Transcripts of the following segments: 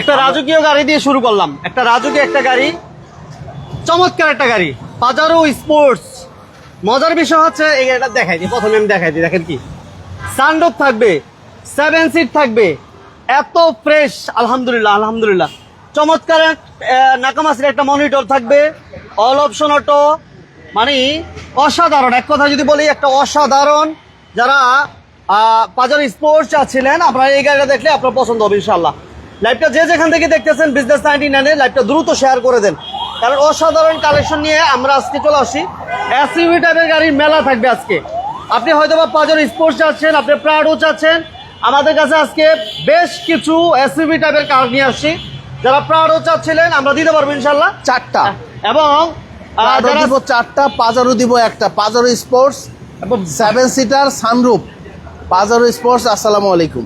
একটা রাজকীয় গাড়ি দিয়ে শুরু করলাম। একটা রাজকীয় একটা গাড়ি চমৎকার একটা গাড়ি পাজারো স্পোর্টস মজার বিষয় হচ্ছে এই গাড়িটা দেখাই দিই প্রথমে আমি দেখাই দিই দেখেন কি? সানরুফ থাকবে সেভেন সিট থাকবে এত ফ্রেশ আলহামদুলিল্লাহ আলহামদুলিল্লাহ। চমৎকার নাকামাসির একটা মনিটর থাকবে অল অপশন অটো মানে অসাধারণ। এক কথা যদি বলি একটা অসাধারণ যারা বাজার স্পোর্টস ছিলেন আপনারা এই গাড়িটা দেখলে আপনার পছন্দ হবে ইনশাল্লাহ লাইভটা যে যেখান থেকে দেখতেছেন বিজনেস নাইনটি নাইনে লাইভটা দ্রুত শেয়ার করে দেন। কারণ অসাধারণ কালেকশন নিয়ে আমরা আজকে চলে আসি এসইউভি টাইপের গাড়ির মেলা থাকবে আজকে। আপনি হয়তো বা পাঁচজন স্পোর্টস চাচ্ছেন আপনি প্রাডও চাচ্ছেন আমাদের কাছে আজকে বেশ কিছু এসইউভি টাইপের কার নিয়ে আসছি। যারা প্রাডও চাচ্ছিলেন আমরা দিতে পারব ইনশাল্লাহ চারটা। এবং চারটা পাজারো দিব একটা। পাজারো স্পোর্টস এবং seven seater sunroof Pajero sports আসসালামু আলাইকুম।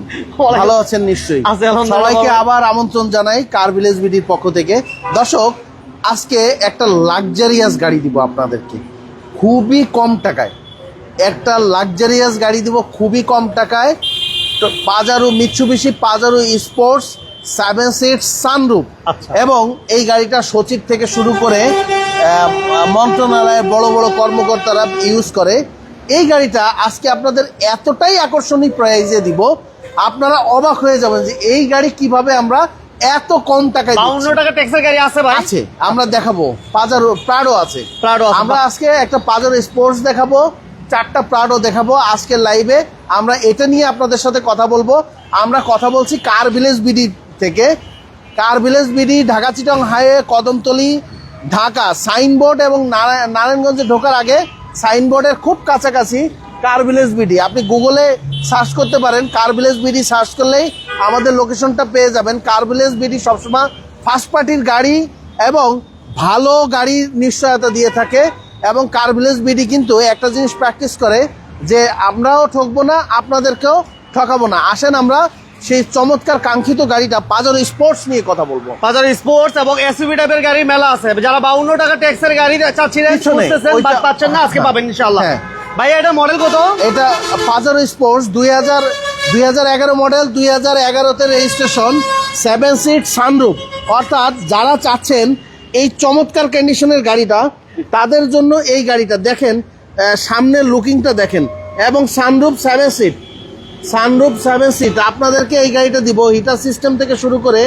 ভালো আছেন নিশ্চয়ই? সবাইকে আবার আমন্ত্রণ জানাই কার ভিলেজ বিডির পক্ষ থেকে। দর্শক আজকে একটা লাক্সারিয়াস গাড়ি দিব আপনাদেরকে। খুবই কম টাকায়। একটা লাক্সারিয়াস গাড়ি দিব খুবই কম টাকায়। তো Pajero Mitsubishi Pajero sports seven seat sunroof. এবং এই গাড়িটা সচিব থেকে শুরু করে মন্ত্রণালয়ের বড় বড় কর্মকর্তারা ইউজ করে। এই গাড়িটা আজকে আপনাদের এতটাই আকর্ষণীয় প্রাইজে দিব আপনারা অবাক হয়ে যাবেন যে এই গাড়ি কীভাবে আমরা এত কম টাকায় দিচ্ছি। বাউন্ন টাকা ট্যাক্সের গাড়ি আছে ভাই। আছে আমরা দেখাবো। পাজারো প্রাডো আছে। প্রাডো আছে। আমরা আজকে একটা পাজারো স্পোর্টস দেখাবো চারটা প্রাডো দেখাবো আজকে লাইভে আমরা এটা নিয়ে আপনাদের সাথে কথা বলব। আমরা কথা বলছি কার ভিলেজ বিডি থেকে। Car village BD Dhaka Chittagong highway Kadamtali Dhaka. Signboard এবং নারায়ণ- নারায়ণগঞ্জে ঢোকার আগে সাইনবোর্ডের খুব কাছাকাছি কার ভিলেজ বিডি। আপনি গুগলে সার্চ করতে পারেন, কার ভিলেজ বিডি সার্চ করলেই আমাদের লোকেশনটা পেয়ে যাবেন। কার ভিলেজ বিডি সবসময় ফার্স্ট পার্টির গাড়ি এবং ভালো গাড়ির নিশ্চয়তা দিয়ে থাকে এবং কার ভিলেজ বিডি কিন্তু একটা জিনিস প্র্যাকটিস করে যে আমরাও ঠকবো না, আপনাদেরকেও ঠকাবো না। আসেন আমরা সেই চমৎকার কাঙ্ক্ষিত গাড়িটা পাজারো স্পোর্টস নিয়ে কথা বলব। বাজার স্পোর্টস এবং এসইউভি টাইপের গাড়ির মেলা আছে। যারা বাউন্ন টাকা ট্যাক্সের গাড়ি চাচ্ছিলেন পাচ্ছেন না আজকে হ্যাঁ, পাবেন ইনশাআল্লাহ। হ্যাঁ। ভাই এটা মডেল কত? এটা পাজারো স্পোর্টস দুই হাজার দুই হাজার এগারো মডেল দুই হাজার এগারোতে রেজিস্ট্রেশন সেভেন সিট সানরুফ অর্থাৎ যারা চাচ্ছেন এই চমৎকার কন্ডিশনের গাড়িটা তাদের জন্য এই গাড়িটা দেখেন সামনের লুকিংটা দেখেন। এবং sunroof seven seat sunroof seven seat আপনাদেরকে এই গাড়িটা দিব। হিটার সিস্টেম থেকে শুরু করে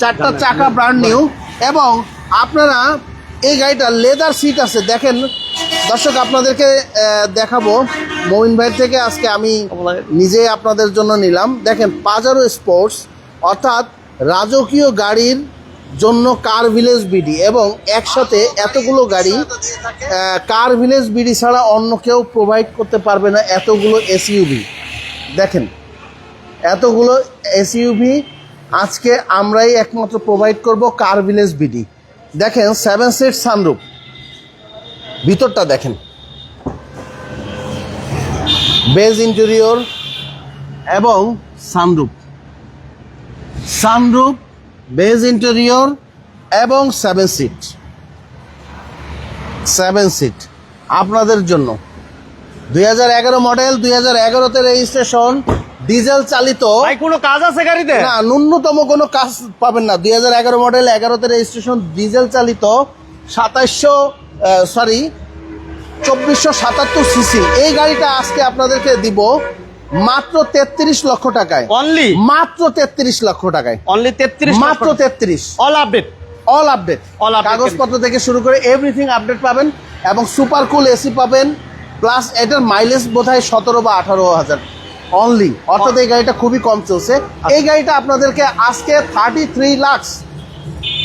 চারটা চাকা ব্র্যান্ড নিউ এবং আপনারা এই গাড়িটা লেদার সিট আছে। দেখেন দর্শক আপনাদেরকে দেখাবো। মমিন ভাই থেকে আজকে আমি নিজে আপনাদের জন্য নিলাম। দেখেন পাজারো স্পোর্টস অর্থাৎ রাজকীয় গাড়ির জন্য কার ভিলেজ বিডি এবং একসাথে এতগুলো গাড়ি কার ভিলেজ বিডি ছাড়া অন্য কেউ প্রোভাইড করতে পারবে না এতগুলো এসইউভি দেখেন, এতগুলো এসইউভি আজকে আমরাই একমাত্র প্রোভাইড করব কার ভিলেজ বিডি দেখেন সেভেন সিট সানরুফ ভিতরটা দেখেন। বেজ ইন্টেরিয়র এবং সানরুফ সানরুফ বেজ ইন্টেরিয়র এবং সেভেন সিট সেভেন সিট আপনাদের জন্য। দুই হাজার এগারো মডেল দুই এগারোতে রেজিস্ট্রেশন ডিজেল চালিত। কোনো কাজ আছে গাড়িতে? না ন্যূনতম কোনো কাজ পাবেন না। দুই হাজার এগারো মডেল এগারোতে রেজিস্ট্রেশন ডিজেল চালিত সাতাইশশো সরি চব্বিশশো সাতাত্তর সিসি এই গাড়িটা আজকে আপনাদেরকে দিব মাত্র তেত্রিশ লক্ষ টাকায়। অনলি মাত্র তেত্রিশ লক্ষ টাকায়। অনলি তেত্রিশ মাত্র তেত্রিশ। All update all update update কাগজপত্র থেকে শুরু করে এভরিথিং আপডেট পাবেন এবং সুপার কুল এসি পাবেন। প্লাস এটার মাইলেজ বোধ হয় সতেরো বা আঠারো হাজার। অনলি অর্থাৎ এই গাড়িটা খুবই কম চলছে। এই গাড়িটা আপনাদেরকে আজকে thirty three lakhs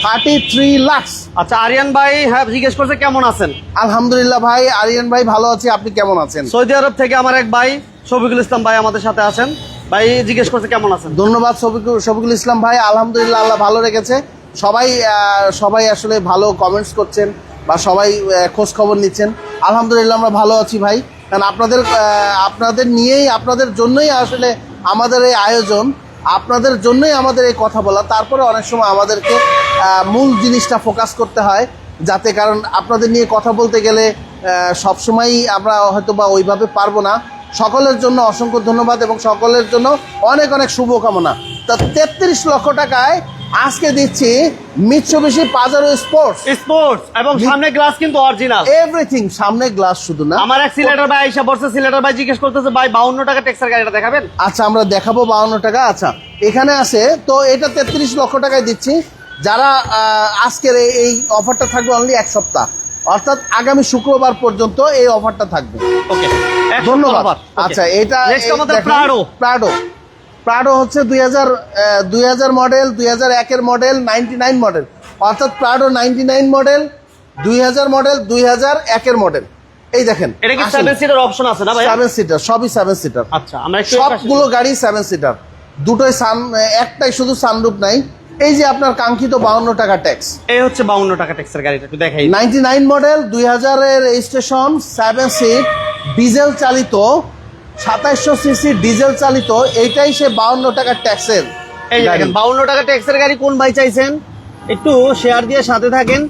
thirty three lakhs আচ্ছা আরিয়ান ভাই হ্যাঁ জিজ্ঞেস করছে কেমন আছেন? আলহামদুলিল্লাহ ভাই আরিয়ান ভাই ভালো আছি। আপনি কেমন আছেন? সৌদি আরব থেকে আমার এক ভাই শফিকুল ইসলাম ভাই আমাদের সাথে আছেন। ভাই জিজ্ঞেস করছে কেমন আছেন? ধন্যবাদ শফিকুল শফিকুল ইসলাম ভাই। আলহামদুলিল্লাহ আল্লাহ ভালো রেখেছে। সবাই সবাই আসলে ভালো কমেন্টস করছেন। বা সবাই খোঁজ খবর নিচ্ছেন। আলহামদুলিল্লাহ আমরা ভালো আছি ভাই। কারণ আপনাদের আপনাদের নিয়েই, আপনাদের জন্যই আসলে আমাদের এই আয়োজন। আপনাদের জন্যই আমাদের এই কথা বলা। তারপরে অনেক সময় আমাদেরকে মূল জিনিসটা ফোকাস করতে হয়। যাতে কারণ আপনাদের নিয়ে কথা বলতে গেলে সবসময়ই আমরা হয়তো বা ওইভাবে পারব না। সকলের জন্য অসংখ্য ধন্যবাদ এবং সকলের জন্য অনেক অনেক শুভকামনা। তা তেত্রিশ লক্ষ টাকায় আজকে দিচ্ছি মিৎসুবিশি পাজারো স্পোর্টস। স্পোর্টস এবং সামনে গ্লাস কিন্তু অরিজিনাল। এভরিথিং সামনে গ্লাস শুধু না। আমার এক সিলেটার ভাই আইসা বলছে সিলেটার ভাই জিজ্ঞেস করতেছে ভাই বাউন্ন টাকা ট্যাক্সের গাড়িটা দেখাবেন? আচ্ছা আমরা দেখাবো বাউন্ন টাকা। আচ্ছা এখানে আছে তো এটা তেত্রিশ লক্ষ টাকায় দিচ্ছি। যারা আজকের এই- অফারটা থাকবে অনলি এক সপ্তাহ। অর্থাৎ আগামী শুক্রবার পর্যন্ত এই অফারটা থাকবে। ওকে ধন্যবাদ। আচ্ছা এটা প্রাডো প্রাডো প্রাডো হচ্ছে দুই হাজার দুই হাজার মডেল দুই হাজার একের মডেল নাইনটি নাইন মডেল অর্থাৎ প্রাডো নাইনটি নাইন মডেল দুই হাজার মডেল দুই হাজার একের মডেল এই দেখেন এটা কি সেভেন সিটার অপশন আছে না ভাই সেভেন সিটার সবই সেভেন সিটার আচ্ছা আমরা সবগুলো গাড়ি সেভেন সিটার দুটোই সান একটাই শুধু সানরূপ নাই। এই যে আপনার কাঙ্ক্ষিত বাউন্ন টাকা ট্যাক্স এই হচ্ছে বাউন্ন টাকা ট্যাক্সের গাড়িটা একটু দেখাই। নাইনটি নাইন মডেল দুই হাজারের রেজিস্ট্রেশন সেভেন সিট ডিজেল চালিত। সাতাইশশো সিসি ডিজেল চালিত এইটাই সে বাউন্ন টাকার ট্যাক্সের। এই দেখেন বাউন্ন টাকা ট্যাক্সের গাড়ি কোন ভাই চাইছেন? একটু শেয়ার দিয়ে সাথে থাকেন।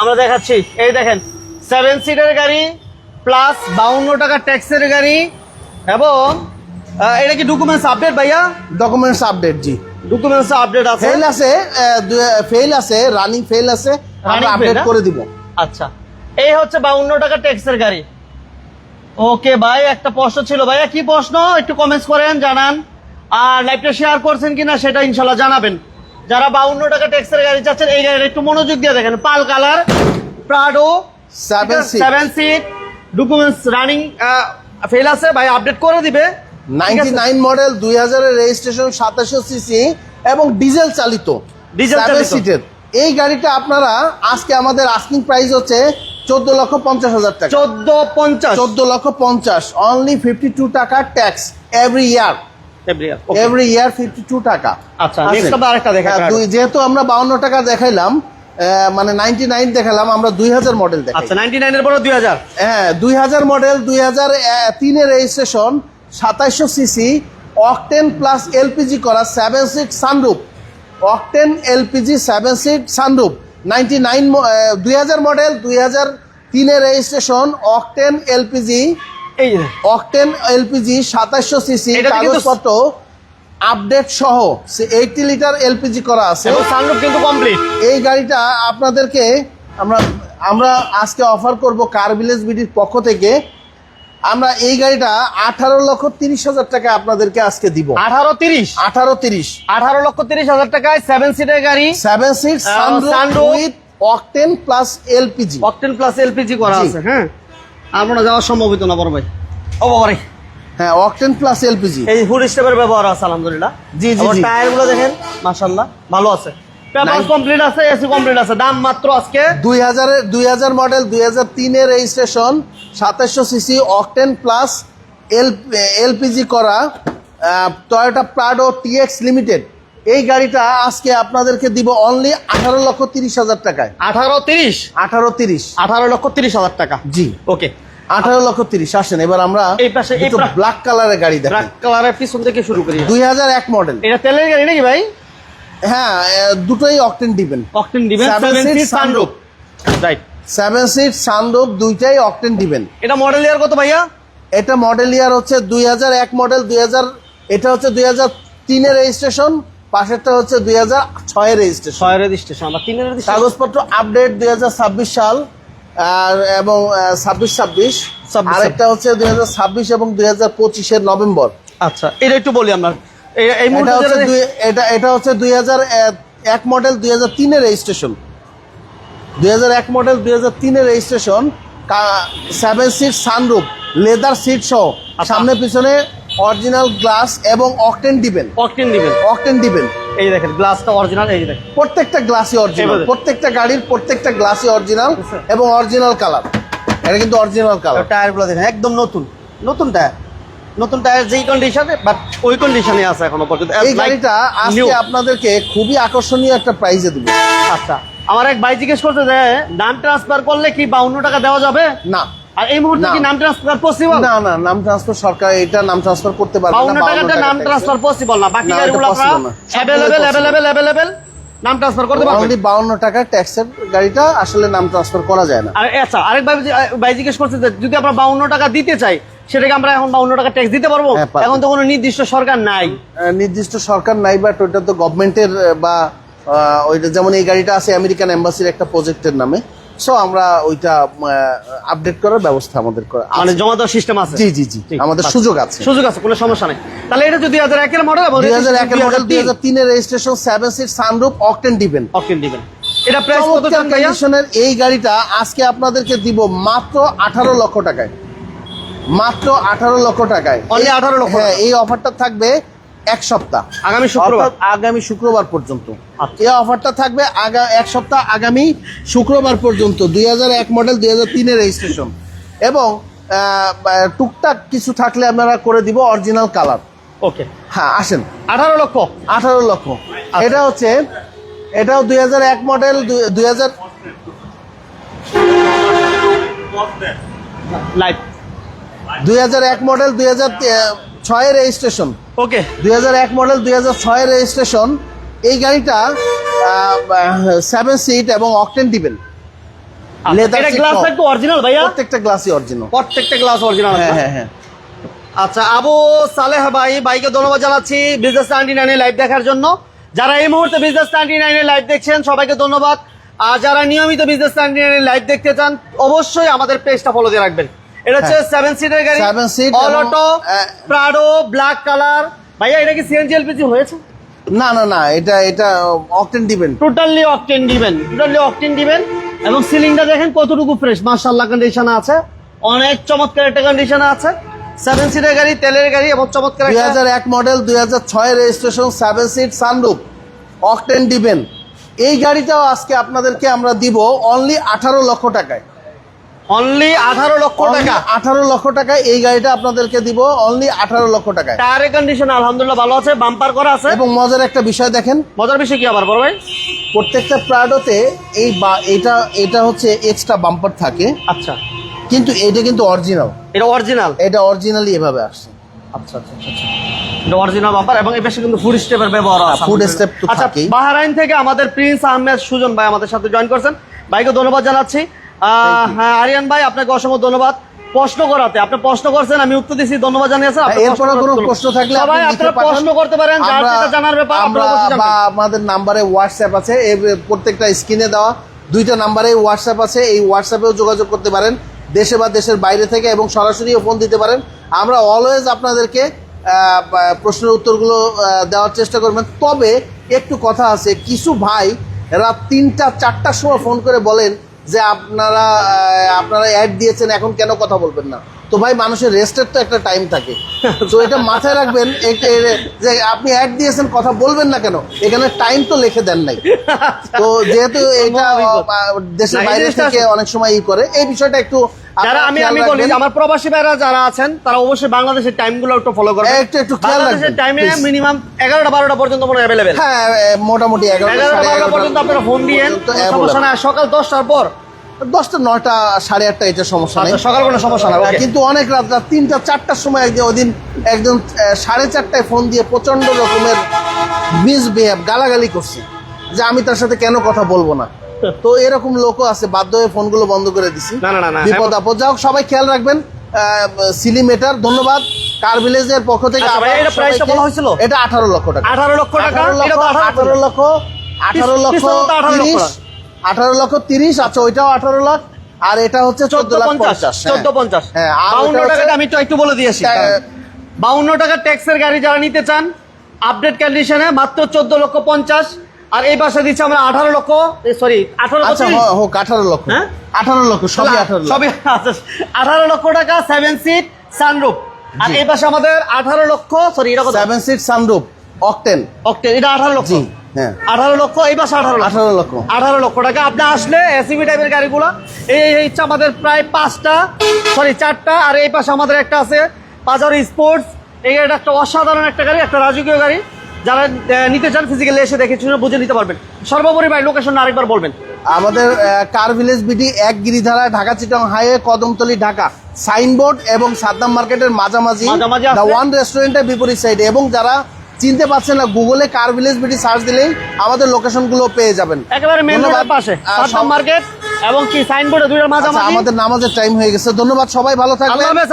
আমরা দেখাচ্ছি। এই দেখেন সেভেন সিটের গাড়ি প্লাস বাউন্ন টাকা ট্যাক্সের গাড়ি এবং এটা কি ডকুমেন্টস আপডেট ভাইয়া? ডকুমেন্টস আপডেট জি। ডকুমেন্টস আপডেট আছে। ফেল আছে ফেল আছে রানিং ফেল আছে আমরা আপডেট করে দিব। আচ্ছা। এই হচ্ছে বাউন্ন টাকা ট্যাক্সের গাড়ি। ওকে ভাই একটা প্রশ্ন ছিল। ভাইয়া কি প্রশ্ন? একটু কমেন্টস করেন জানান। আর লাইভটা শেয়ার করছেন কিনা সেটা ইনশাল্লাহ জানাবেন। যারা বাউন্ন টাকা ট্যাক্সের গাড়ি চাচ্ছেন এই গাড়িটা একটু মনোযোগ দিয়ে দেখেন। পাল colour Prado seven seat documents running file আছে ভাই আপডেট করে দিবে। নাইনটি? নাইন মডেল দুই হাজারের রেজিস্ট্রেশন সাতাশশো সিসি এবং ডিজেল চালিত। ডিজেল। সিটের এই গাড়িটা আপনারা আজকে আমাদের আস্কিং প্রাইস হচ্ছে চোদ্দ লক্ষ পঞ্চাশ হাজার টাকা। চোদ্দ পঞ্চাশ? চোদ্দ লক্ষ পঞ্চাশ। অনলি ফিফটি টু টাকা tax every year. Every year fifty two টাকা। আচ্ছা, দেখাই, হ্যাঁ, যেহেতু আমরা বাউন্ন টাকা দেখাইলাম মানে নাইনটি নাইন দেখালাম আমরা দুই হাজার মডেল দেখাই। আচ্ছা নাইনটি নাইনের পরে দুই হাজার? হ্যাঁ দুই হাজার মডেল দুই হাজার তিনের রেজিস্ট্রেশন সাতাইশশো সিসি অকটেন প্লাস এলপিজি করা seven seat sunroof octane LPG seven seat sunroof ninety nine দুই হাজার মডেল দুই হাজার তিনের রেজিস্ট্রেশন অকটেন এলপিজি এই অকটেন এলপিজি সাতাইশশো সিসি কাগজপত্র আপডেট সহ এইটি লিটার এলপিজি করা আছে। সানরুফ কিন্তু কমপ্লিট এই গাড়িটা আপনাদেরকে আমরা আমরা আজকে অফার করব কার ভিলেজ বিডির পক্ষ থেকে। আমরা এই গাড়িটা আঠারো লক্ষ তিরিশ হাজার টাকা আপনাদেরকে আজকে দিব। আঠারো তিরিশ? আঠারো তিরিশ। আঠারো লক্ষ তিরিশ হাজার টাকায় সেভেন সিটের গাড়ি। Seven sunroof। With octane plus LPG octane plus LPG করা। আছে হ্যাঁ? আপনারা যাওয়া সম্ভব হইতো না বড় ভাই। ও বাবারে হ্যাঁ অকটেন প্লাস এলপিজি এই ফুড স্টেপের ব্যবহার আছে আলহামদুলিল্লাহ। জি, জি, জি। টায়ারগুলো দেখেন মাশাল্লাহ ভালো আছে। Paper Nice. কমপ্লিট আছে এসি কমপ্লিট আছে। দাম মাত্র আজকে দুই হাজারের দুই হাজার মডেল দুই হাজার তিনের রেজিস্ট্রেশন সাতাশশো CC octane plus L LPG করা টয়োটা প্রাডো টিএক্স লিমিটেড এই গাড়িটা আজকে আপনাদেরকে দিব অনলি আঠারো লক্ষ তিরিশ হাজার টাকায়। আঠারো তিরিশ? আঠারো তিরিশ। আঠারো লক্ষ তিরিশ হাজার টাকা। জি। ওকে আঠারো লক্ষ তিরিশ আসেন এবার আমরা এই পাশে- ব্ল্যাক কালারের গাড়ি দেখি। ব্ল্যাক কালারের পিছন থেকে শুরু করি। দুই হাজার এক মডেল এটা তেলের গাড়ি নাকি ভাই? হ্যাঁ দুটোই অকটেন দিবেন। Octane Seven seven seat sunroof right seven seat sunroof দুইটাই অকটেন দিবেন। এটা মডেল ইয়ার কত ভাইয়া? এটা মডেল ইয়ার হচ্ছে দুই হাজার এক মডেল দুই হাজার এটা হচ্ছে দুই হাজার তিনের রেজিস্ট্রেশন পাশেরটা হচ্ছে দুই হাজার ছয়ের রেজিস্ট্রেশন ছয় রেজিস্ট্রেশন আমরা তিনের কাগজপত্র আপডেট দুই হাজার ছাব্বিশ সাল আর এবং ছাব্বিশ ছাব্বিশ। 26 আরেকটা হচ্ছে দুই হাজার ছাব্বিশ এবং দুই হাজার পঁচিশের নভেম্বর। আচ্ছা এটা একটু বলি আমরা। এই- এটা হচ্ছে এটা এটা হচ্ছে দুই হাজার এক মডেল দুই হাজার তিনের রেজিস্ট্রেশন দুই হাজার এক মডেল দুই হাজার তিনের registration seven seat sunroof leather seat সহ। আচ্ছা। সামনে পিছনে অরিজিনাল গ্লাস এবং অকটেন দিবেন। অকটেন দিবেন। অকটেন দিবেন। এই দেখেন গ্লাসটা অরিজিনাল এই দেখেন। প্রত্যেকটা গ্লাসই অরিজিনাল প্রত্যেকটা গাড়ির প্রত্যেকটা গ্লাসই অরিজিনাল আচ্ছা। এবং অরিজিনাল কালার এটা কিন্তু অরিজিনাল কালার টায়ারগুলো দেখেন একদম নতুন। নতুন টায়ার নতুন টায়ার যেই কন্ডিশনে বাট ওই কন্ডিশনে আছে এখনও পর্যন্ত। এই গাড়িটা আজকে আপনাদেরকে খুবই আকর্ষণীয় একটা প্রাইজে দিব। আচ্ছা আমার এক ভাই জিজ্ঞেস করতে যে নাম ট্রান্সফার করলে কি বাউন্ন টাকা দেওয়া যাবে? না। আর এই মুহূর্তে কি নাম ট্রান্সফার পসিবল না না নাম ট্রান্সফার সরকার এটা নাম ট্রান্সফার করতে পারবে না বাউন্ন 52 টাকাতে নাম ট্রান্সফার পসিবল না। বাকি গাড়িগুলো নাম ট্রান্সফার করতে পারবেন? অনলি বাউন্ন টাকা ট্যাক্সের গাড়িটা আসলে নাম ট্রান্সফার করা যায় না। আর আচ্ছা আরেক ভাই ভাই জিজ্ঞেস করছে যে যদি আমরা বাউন্ন টাকা দিতে চাই সেটাকে আমরা এখন বাউন্ন টাকা ট্যাক্স দিতে পারব? হ্যাঁ, এখন তো কোনো নির্দিষ্ট সরকার নাই। নির্দিষ্ট সরকার নাই বাট ওটা তো গভর্নমেন্টের বা ওইটা যেমন এই গাড়িটা আছে আমেরিকান এম্বাসির একটা প্রজেক্টের নামে। সো আমরা ওইটা আপডেট করার ব্যবস্থা আমাদের করা মানে জমা দেওয়ার সিস্টেম আছে? জি জি জি আমাদের। সুযোগ আছে। সুযোগ আছে কোনো সমস্যা নেই। তাহলে এটা যদি হাজার একের মডেল দুই হাজার একের মডেল দুই 2003 হাজার তিনের registration seven seat sunroof octane ডিপেন option দিবেন এটা প্রাইস কত কন্ডিশনের এই গাড়িটা আজকে আপনাদেরকে দিব মাত্র আঠারো লক্ষ টাকায়। মাত্র আঠারো লক্ষ টাকায়। এই- 18 লক্ষ হ্যাঁ এই অফারটা থাকবে এক সপ্তাহ। আগামী শুক্রবার? আগামী শুক্রবার পর্যন্ত। আচ্ছা। এই অফারটা থাকবে আগা এক সপ্তাহ আগামী শুক্রবার পর্যন্ত দুই হাজার এক মডেল দুই হাজার তিনের রেজিস্ট্রেশন এবং টুকটাক কিছু থাকলে আপনারা করে দিব অরিজিনাল কালার ওকে হ্যাঁ আসেন। আঠারো লক্ষ? আঠারো লক্ষ। আচ্ছা। এটা হচ্ছে এটাও দুই হাজার এক মডেল দুই হাজার লাইভ দুই হাজার এক মডেল দুই হাজার ছয়ের রেজিস্ট্রেশন ওকে দুই হাজার এক মডেল দুই হাজার ছয়ের রেজিস্ট্রেশন এই গাড়িটা সেভেন সিট এবং অকটেন এটা seat গ্লাস. থাকবে অরিজিনাল ভাইয়া? প্রত্যেকটা গ্লাসই অরিজিনাল প্রত্যেকটা গ্লাস অরিজিনাল হ্যাঁ হ্যাঁ হ্যাঁ। আচ্ছা আবু সালেহ ভাই ভাইকে ধন্যবাদ জানাচ্ছি বিজনেস নাইনটি নাইনে লাইভ দেখার জন্য। যারা এই মুহূর্তে বিজনেস নাইনটি নাইনে লাইভ দেখছেন সবাইকে ধন্যবাদ। আর যারা নিয়মিত বিজনেস নাইনটি নাইনে লাইভ দেখতে চান অবশ্যই আমাদের পেজটা ফলো দিয়ে রাখবেন। এটা হচ্ছে সেভেন সিটের গাড়ি। হ্যাঁ। Seven seat all auto Prado black colour ভাইয়া এটা কি সিএনজি এলপিজি হয়েছে? না না না এটা এটা octane driven totally octane driven totally octane driven এবং সিলিংটা দেখেন কতটুকু ফ্রেশ মার্শাল্লাহ কন্ডিশন আছে। অনেক চমৎকার একটা কন্ডিশন আছে। সেভেন সিটের গাড়ি তেলের গাড়ি এবং চমৎকার দুই হাজার এক মডেল দুই হাজার ছয়ের registration seven seat sunroof octane দিবেন এই গাড়িটাও আজকে আপনাদেরকে আমরা দিব অনলি আঠারো লক্ষ টাকায়। অনলি আঠারো লক্ষ টাকা। আঠারো লক্ষ টাকায় এই গাড়িটা আপনাদেরকে দিব অনলি আঠারো লক্ষ টাকায়। টায়ারের কন্ডিশন আলহামদুলিল্লাহ ভালো আছে বাম্পার করা আছে। এবং মজার একটা বিষয় দেখেন মজার বিষয় কি আবার বড় ভাই? প্রত্যেকটা প্রাডোতে এই বা এটা এটা হচ্ছে এক্সট্রা বাম্পার থাকে। আচ্ছা। কিন্তু এটা কিন্তু অরিজিনাল এটা অরিজিনাল এটা অরিজিনালি এভাবে আসছে। আচ্ছা আচ্ছা আচ্ছা আচ্ছা। অরিজিনাল বাম্পার এবং এই পাশে কিন্তু ফুড স্টেপের ব্যবহার আছে step তো আচ্ছা বাহারাইন থেকে আমাদের প্রিন্স আহমেদ সুজন ভাই আমাদের সাথে জয়েন করছেন। ভাইকে ধন্যবাদ জানাচ্ছি। হ্যাঁ আরিয়ান ভাই আপনাকে অসংখ্য ধন্যবাদ। প্রশ্ন করাতে। আপনি প্রশ্ন করছেন আমি উত্তর দিচ্ছি ধন্যবাদ জানিয়েছেন হ্যাঁ, এরপরে কোনো প্রশ্ন থাকলে সবাই আপনারা প্রশ্ন করতে পারেন যার যেটা জানার ব্যাপার আপনারা। আমাদের নাম্বারে হোয়াটসঅ্যাপ আছে প্রত্যেকটা স্ক্রিনে দেওয়া দুইটা নাম্বারে হোয়াটসঅ্যাপ আছে এই হোয়াটসঅ্যাপেও যোগাযোগ করতে পারেন দেশে বা দেশের বাইরে থেকে এবং সরাসরিও ফোন দিতে পারেন। আমরা অলওয়েজ আপনাদেরকে আহ, প্রশ্নের উত্তরগুলো দেওয়ার চেষ্টা করবেন। তবে একটু কথা আছে কিছু ভাই রাত তিনটা চারটার সময় ফোন করে বলেন যে আপনারা আপনারা অ্যাড দিয়েছেন এখন কেন কথা বলবেন না? তো ভাই মানুষের রেস্টের তো একটা টাইম থাকে। তো এটা মাথায় রাখবেন যে আপনি অ্যাড দিয়েছেন কথা বলবেন না কেন? এখানে টাইম তো লিখে দেন নাই। তো যেহেতু এটা দেশের বাইরে থেকে অনেক সময় ই করে এই বিষয়টা একটু যারা আমি আমি বলি আমার প্রবাসী ভাইরা যারা আছেন তারা অবশ্যই বাংলাদেশের টাইমগুলো একটু ফলো করবেন। একটু- একটু খেয়াল রাখবেন, টাইমে মিনিমাম এগারোটা বারোটা পর্যন্ত মনে অ্যাভেলেবেল হ্যাঁ মোটামুটি এগারোটা এগারোটা সাড়ে বারোটা এগারোটা। পর্যন্ত আপনারা ফোন দিয়েন সমস্যা না সকাল দশটার পর। দশটা নয়টা সাড়ে আটটা এটা সমস্যা নেই। আচ্ছা, সকাল কোনো সমস্যা না কিন্তু অনেক রাত রাত তিনটা চারটার সময় একদিন ওদিন একদম সাড়ে চারটায় ফোন দিয়ে প্রচণ্ড রকমের মিসবিহেভ গালাগালি করছে। যে আমি তার সাথে কেন কথা বলব না? তো এরকম লোকও আছে বাধ্য হয়ে ফোনগুলো বন্ধ করে দিছি। না, না, না, না। বিপদ আপদ যাই হোক সবাই খেয়াল রাখবেন সিলিমেটার ধন্যবাদ। কার ভিলেজের পক্ষ থেকে আচ্ছা এটা price বলা হয়েছিল? এটা আঠারো লক্ষ টাকা। আঠারো লক্ষ টাকা? আঠারো এটা লক্ষ তো আঠারো আঠারো লক্ষ। আঠারো লক্ষ পিছনে তো 18 লক্ষ তিরিশ টাকা। আঠারো লক্ষ তিরিশ আচ্ছা ওইটাও আঠারো লাখ। আর এটা হচ্ছে চোদ্দ চোদ্দ লাখ পঞ্চাশ পঞ্চাশ হ্যাঁ। চোদ্দ পঞ্চাশ। হ্যাঁ টাকাটা আমি একটু একটু বলে দিয়েছি। টা- বাউন্ন টাকা ট্যাক্সের গাড়ি যারা নিতে চান আপডেট কন্ডিশনে মাত্র চোদ্দ লক্ষ পঞ্চাশ। আর এই পাশে দিচ্ছে আমরা আঠারো লক্ষ সরি আঠারো লক্ষ আচ্ছা হোক আঠারো লক্ষ। হ্যাঁ? আঠারো লক্ষ সবই আঠারো সবই আঠারো লক্ষ। টাকা সেভেন সিট সানরুফ আর। এই পাশে আমাদের আঠারো লক্ষ সরি এটা seven seat sunroof octane octane এটা আঠারো লক্ষ। হ্যাঁ। আঠারো লক্ষ এই পাশে আঠারো আঠারো লক্ষ। আঠারো লক্ষ টাকা। আপনি আসলে এসিবি টাইপের গাড়িগুলো এই হচ্ছে আমাদের প্রায় পাঁচটা সরি চারটা। আর এই পাশে আমাদের একটা আছে পাজার স্পোর্টস এই একটা অসাধারণ একটা গাড়ি একটা রাজকীয় গাড়ি। যারা নিতে চান ফিজিক্যালি এসে দেখে শুনে বুঝে নিতে পারবেন। সর্বোপরি ভাই লোকেশন আরেকবার বলবেন। আমাদের কার ভিলেজ বিডি এক গিরিধারা ঢাকা চিটং হাইওয়ে কদমতলি ঢাকা। সাইনবোর্ড এবং সাদ্দাম মার্কেটের মাঝামাঝি দ্য ওয়ান রেস্টুরেন্টের বিপরীত সাইডে এবং যারা চিনতে পারছেন না গুগলে কার ভিলেজ বিডি সার্চ দিলেই আমাদের লোকেশনগুলো পেয়ে যাবেন। একেবারে মেন। রোডের পাশে সাদ্দাম মার্কেট এবং কি সাইনবোর্ডে দুইটার আচ্ছা, মাঝামাঝি? আমাদের নামাজের টাইম হয়ে গেছে। ধন্যবাদ সবাই ভালো থাকবেন।